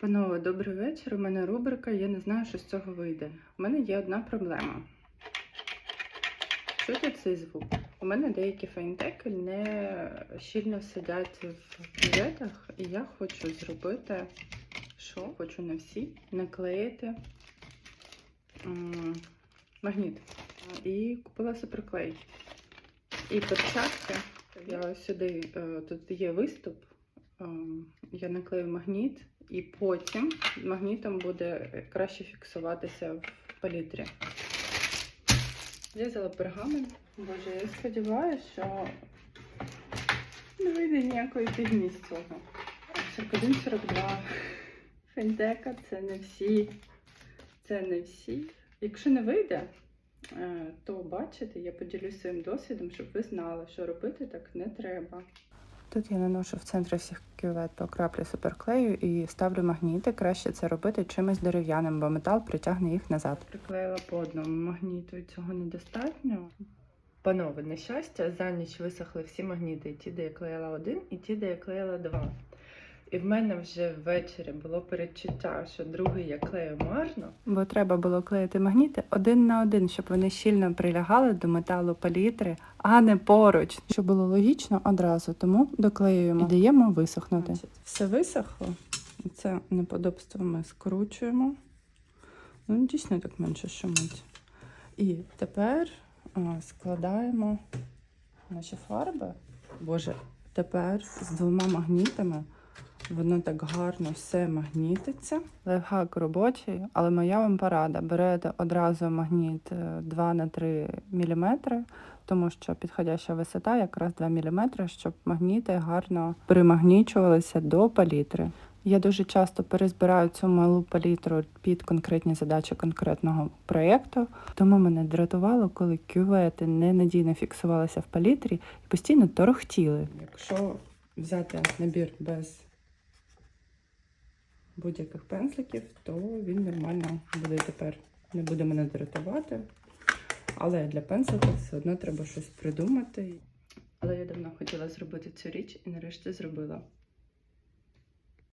Панове, добрий вечір. У мене рубрика Я не знаю, що з цього вийде. У мене є одна проблема. Чути цей звук? У мене деякі фейнтеки не щільно сидять в бюджетах, і я хочу зробити, що хочу не всі, наклеїти м, магніт. І купила суперклей. І перчатки. Я сюди, е, тут є виступ. Ем, Я наклею магніт, і потім магнітом буде краще фіксуватися в палітрі. Я взяла пергамент. Боже, я сподіваюся, що не вийде ніякої фігні з цього. 41-42. Фентека це не всі. Це не всі. Якщо не вийде, е, то бачите, я поділюсь своїм досвідом, щоб ви знали, що робити так не треба. Тут я наношу в центрі всіх кювет по краплі суперклею і ставлю магніти. Краще це робити чимось дерев'яним, бо метал притягне їх назад. Приклеїла по одному магніту, і цього недостатньо. Панове, на щастя, за ніч висохли всі магніти, ті, де я клеїла один, і ті, де я клеїла два. І в мене вже ввечері було передчуття, що другий я клею марно. Бо треба було клеїти магніти один на один, щоб вони щільно прилягали до металу палітри, а не поруч. Щоб було логічно одразу, тому доклеюємо і даємо висохнути. Все висохло. Це неподобство ми скручуємо. Ну, дійсно так менше шумить. І тепер а, складаємо наші фарби. Боже, тепер з двома магнітами воно так гарно все магнітиться. Лайфхак робочий, але моя вам порада. Берете одразу магніт е, 2 на 3 мм, тому що підходяща висота якраз 2 мм, щоб магніти гарно примагнічувалися до палітри. Я дуже часто перезбираю цю малу палітру під конкретні задачі конкретного проєкту, тому мене дратувало, коли кювети ненадійно фіксувалися в палітрі і постійно торохтіли. Якщо взяти набір без будь-яких пензликів, то він нормально буде тепер. Не буде мене дратувати. Але для пензлика все одно треба щось придумати. Але я давно хотіла зробити цю річ і нарешті зробила.